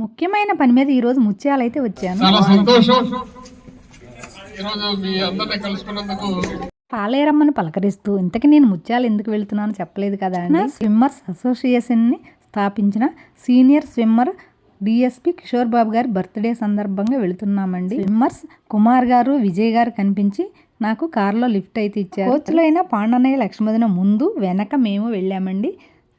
ముఖ్యమైన పని మీద ఈరోజు ముత్యాలు అయితే వచ్చాను. చాలా సంతోషం. ఈరోజు మీ అందరినీ కలుసుకున్నందుకు పాలేరమ్మని పలకరిస్తూ ఇంతకీ నేను ముత్యాలు ఎందుకు వెళ్తున్నానో చెప్పలేదు కదా అండి. స్విమ్మర్స్ అసోసియేషన్ని స్థాపించిన senior swimmer DSP Kishore Babu గారి బర్త్డే సందర్భంగా వెళుతున్నామండి. స్విమ్మర్స్ కుమార్ గారు విజయ్ గారు కనిపించి నాకు కారులో లిఫ్ట్ అయితే ఇచ్చారు. కోచ్లో అయిన పాండనయ్య లక్ష్మదిన ముందు వెనక మేము వెళ్ళామండి.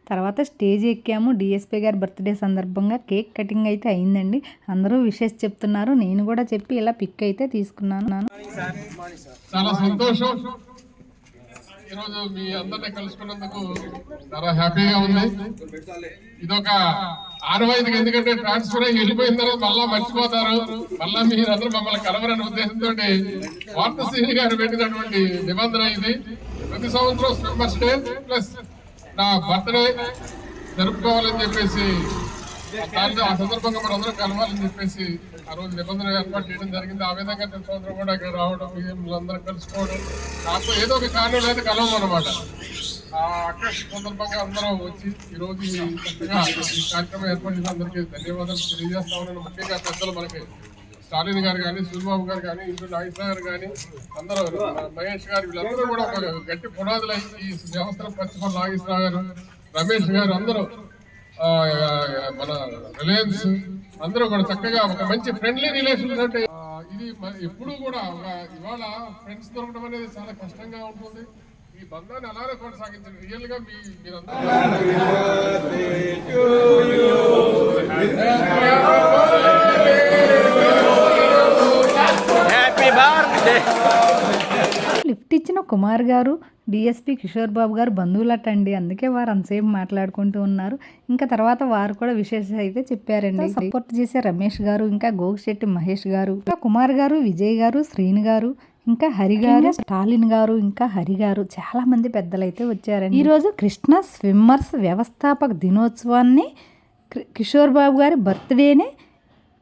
తర్వాత స్టేజ్ ఎక్కాము. డిఎస్పీ గారి బర్త్డే సందర్భంగా కేక్ కటింగ్ అయితే అయిందండి. అందరూ విషెస్ చెప్తున్నారు. నేను కూడా చెప్పి ఇలా పిక్ అయితే తీసుకున్నాను. చాలా సంతోషం. ఈరోజు మీ అందరిని కలుసుకున్నందుకు చాలా హ్యాపీగా ఉంది. ఇదొక ఆనవాయితీకి ఎందుకంటే ట్రాన్స్ఫర్ అయ్యి వెళ్ళిపోయిన తర్వాత మళ్ళా మర్చిపోతారు. మళ్ళా మీరందరూ మమ్మల్ని కలవరనే ఉద్దేశంతో వార్త వార్తశ్రీ గారు పెట్టినటువంటి నిబంధన ఇది. ప్రతి సంవత్సరం స్విమ్మర్స్ డే ప్లస్ నా బర్త్డే జరుపుకోవాలని చెప్పేసి దాని ఆ సందర్భంగా మనం అందరం కలవాలని చెప్పేసి ఆ రోజు నిబంధనలు ఏర్పాటు చేయడం జరిగింది. ఆ విధంగా ప్రతి సంవత్సరం కూడా ఇక్కడ రావడం అందరం కలుసుకోవడం నాకు ఏదో ఒక కారణం లేదు కలవం అనమాట ఆ అక్కడ సందర్భంగా అందరం వచ్చి ఈరోజు ఈ ఈ కార్యక్రమం ఏర్పాటు చేసిన అందరికీ ధన్యవాదాలు తెలియజేస్తా ఉన్నాను. ముఖ్యంగా పెద్దలు మనకి స్టాలిన్ గారు కానీ సూర్యబాబు గారు కానీ ఇటు నాగేశ్వర గారు కానీ అందరూ మహేష్ గారు వీళ్ళందరూ కూడా ఒక గట్టి పునాదులు ఈ వ్యవస్థను పచ్చిపల్లి నాగేశ్వర గారు రమేష్ గారు అందరూ మన రిలయన్స్ అందరూ కూడా చక్కగా ఒక మంచి ఫ్రెండ్లీ రిలేషన్ అంటే ఇది ఎప్పుడు ఎప్పుడూ కూడా ఒక ఇవాళ ఫ్రెండ్స్ దొరకడం అనేది చాలా కష్టంగా ఉంటుంది. ఈ బంధాన్ని అలానే కొనసాగించండి. రియల్గా మీ మీరందరూ కుమార్ గారు డిఎస్పి కిషోర్ బాబు గారు బంధువులటండి. అందుకే వారు అంతసేపు మాట్లాడుకుంటూ ఉన్నారు. ఇంకా తర్వాత వారు కూడా విశేష అయితే చెప్పారండి. సపోర్ట్ చేసే రమేష్ గారు ఇంకా గోగిశెట్టి మహేష్ గారు ఇంకా కుమార్ గారు విజయ్ గారు శ్రీని గారు ఇంకా హరి గారు స్టాలిన్ గారు ఇంకా హరి గారు చాలా మంది పెద్దలు అయితే వచ్చారండి. ఈ రోజు కృష్ణ స్విమ్మర్స్ వ్యవస్థాపక దినోత్సవాన్ని కిషోర్ బాబు గారి బర్త్డేని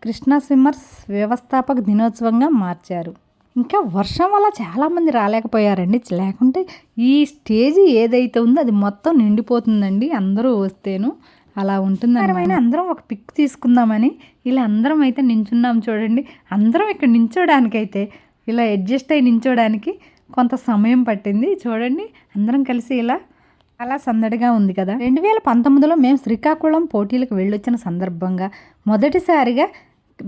కృష్ణా స్విమ్మర్స్ వ్యవస్థాపక దినోత్సవంగా మార్చారు. ఇంకా వర్షం వల్ల చాలామంది రాలేకపోయారండి. లేకుంటే ఈ స్టేజ్ ఏదైతే ఉందో అది మొత్తం నిండిపోతుందండి అందరూ వస్తేను. అలా ఉంటుంది అందరం ఒక పిక్ తీసుకుందామని ఇలా అందరం అయితే నించున్నాం చూడండి. అందరం ఇక్కడ నించోడానికైతే ఇలా అడ్జస్ట్ అయి నించోడానికి కొంత సమయం పట్టింది. చూడండి అందరం కలిసి ఇలా అలా సందడిగా ఉంది కదా. రెండు వేల పంతొమ్మిదిలో మేము శ్రీకాకుళం పోటీలకు వెళ్ళొచ్చిన సందర్భంగా మొదటిసారిగా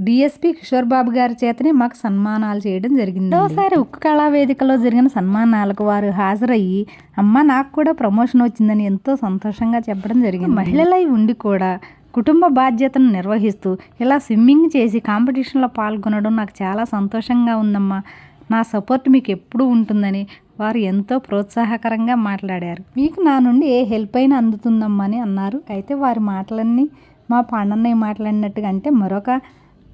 డిఎస్పి కిషోర్ బాబు గారి చేతనే మాకు సన్మానాలు చేయడం జరిగింది ఒకసారి ఉక్కు కళా వేదికలో జరిగిన సన్మానాలకు వారు హాజరయ్యి అమ్మ నాకు కూడా ప్రమోషన్ వచ్చిందని ఎంతో సంతోషంగా చెప్పడం జరిగింది. మహిళలై ఉండి కూడా కుటుంబ బాధ్యతను నిర్వహిస్తూ ఇలా స్విమ్మింగ్ చేసి కాంపిటీషన్లో పాల్గొనడం నాకు చాలా సంతోషంగా ఉందమ్మా. నా సపోర్ట్ మీకు ఎప్పుడూ ఉంటుందని వారు ఎంతో ప్రోత్సాహకరంగా మాట్లాడారు. మీకు నా నుండి ఏ హెల్ప్ అయినా అందుతుందమ్మా అని అన్నారు. అయితే వారి మాటలన్నీ మా పాండన్నయ్య మాట్లాడినట్టుగా అంటే మరొక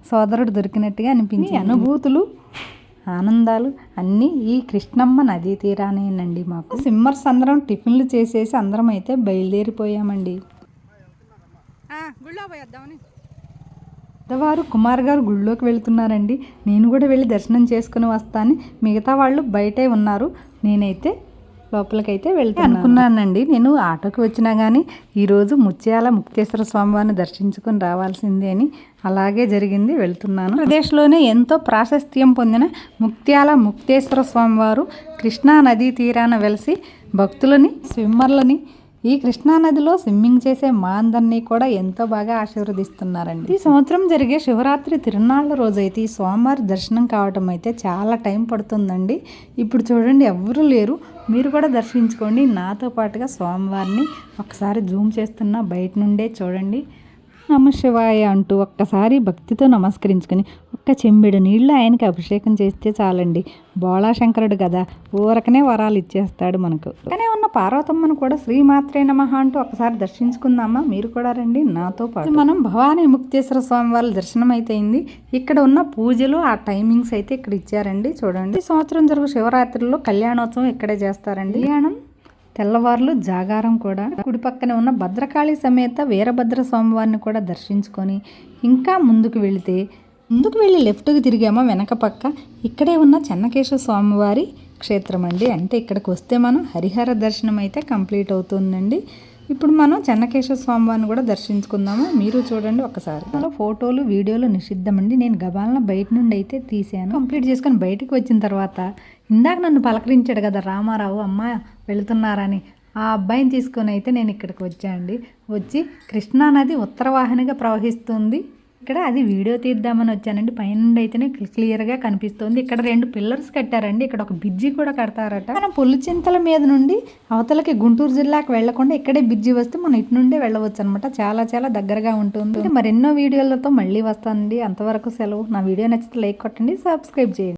సోదరుడు దొరికినట్టుగా అనిపించింది. అనుభూతులు? ఆనందాలు అన్నీ ఈ కృష్ణమ్మ నదీ తీరానేనండి మాకు. సిమ్మర్స్ అందరం టిఫిన్లు చేసేసి అందరం అయితే బయలుదేరిపోయామండి. పెద్దవారు కుమార్ గారు గుళ్ళోకి వెళ్తున్నారండి. నేను కూడా వెళ్ళి దర్శనం చేసుకుని వస్తాను. మిగతా వాళ్ళు బయటే ఉన్నారు. నేనైతే లోపలికైతే వెళ్తాను అనుకున్నానండి. నేను ఆటోకి వచ్చినా కానీ ఈరోజు ముత్యాల ముక్తేశ్వర స్వామివారిని దర్శించుకొని రావాల్సిందే అని అలాగే జరిగింది. వెళ్తున్నాను. ప్రదేశ్లోనే ఎంతో ప్రాశస్త్యం పొందిన ముత్యాల ముక్తేశ్వర స్వామివారు కృష్ణా నదీ తీరాన వెలిసి భక్తులని స్విమ్మర్లని ఈ కృష్ణా నదిలో స్విమ్మింగ్ చేసే మా అందరినీ కూడా ఎంతో బాగా ఆశీర్వదిస్తున్నారండి. ఈ సంవత్సరం జరిగే శివరాత్రి తిరునాళ్ళ రోజైతే ఈ స్వామివారి దర్శనం కావటం అయితే చాలా టైం పడుతుందండి. ఇప్పుడు చూడండి ఎవరూ లేరు. మీరు కూడా దర్శించుకోండి. నాతో పాటుగా స్వామివారిని ఒకసారి జూమ్ చేస్తున్న బయట నుండే చూడండి. నమ శివాయ అంటూ ఒక్కసారి భక్తితో నమస్కరించుకుని ఒక్క చెంబెడు నీళ్ళు ఆయనకి అభిషేకం చేస్తే చాలండి. బోళాశంకరుడు కదా ఊరకనే వరాలు ఇచ్చేస్తాడు మనకు. కానీ ఉన్న పార్వతమ్మను కూడా శ్రీమాత్రే నమః అంటూ ఒకసారి దర్శించుకుందామా? మీరు కూడా రండి నాతో పాటు. మనం భవానీ ముక్తేశ్వర స్వామి వాళ్ళ దర్శనం అయితే అయింది ఇక్కడ ఉన్న పూజలు ఆ టైమింగ్స్ అయితే ఇక్కడ ఇచ్చారండి. చూడండి. ఈ సంవత్సరం జరుగు శివరాత్రిలో కళ్యాణోత్సవం ఇక్కడే చేస్తారండి. కళ్యాణం తెల్లవార్లు జాగారం కూడా. కుడి పక్కనే ఉన్న భద్రకాళి సమేత వీరభద్ర స్వామివారిని కూడా దర్శించుకొని ఇంకా ముందుకు వెళితే ముందుకు వెళ్ళి లెఫ్ట్కి తిరిగామో వెనక పక్క? ఇక్కడే ఉన్న చెన్నకేశ్వర స్వామివారి క్షేత్రం అండి అంటే ఇక్కడికి వస్తే మనం హరిహర దర్శనం అయితే కంప్లీట్ అవుతుందండి. ఇప్పుడు మనం చెన్నకేశ్వర స్వామివారిని కూడా దర్శించుకుందాము. మీరు చూడండి ఒకసారి అందులో ఫోటోలు వీడియోలు నిషిద్ధమండి. నేను గబాలన బయట నుండి అయితే తీసాను కంప్లీట్ చేసుకొని బయటికి వచ్చిన తర్వాత ఇందాక నన్ను పలకరించాడు కదా రామారావు అమ్మ వెళుతున్నారని. ఆ అబ్బాయిని తీసుకొని అయితే నేను ఇక్కడికి వచ్చానండి. వచ్చి కృష్ణా నది ప్రవహిస్తుంది. ఇక్కడ అది వీడియో తీద్దామని వచ్చానండి. పైన అయితేనే క్లియర్గా కనిపిస్తుంది. ఇక్కడ రెండు పిల్లర్స్ కట్టారండి. ఇక్కడ ఒక బ్రిడ్జి కూడా కడతారట. మనం పుల్లిచింతల మీద నుండి అవతలకి గుంటూరు జిల్లాకి వెళ్ళకుండా ఇక్కడే బ్రిడ్జి వస్తే మనం ఇటు నుండే వెళ్ళవచ్చు అనమాట చాలా చాలా దగ్గరగా ఉంటుంది. మరెన్నో వీడియోలతో మళ్ళీ వస్తానండి. అంతవరకు సెలవు. నా వీడియో నచ్చితే లైక్ కొట్టండి. సబ్స్క్రైబ్ చేయండి.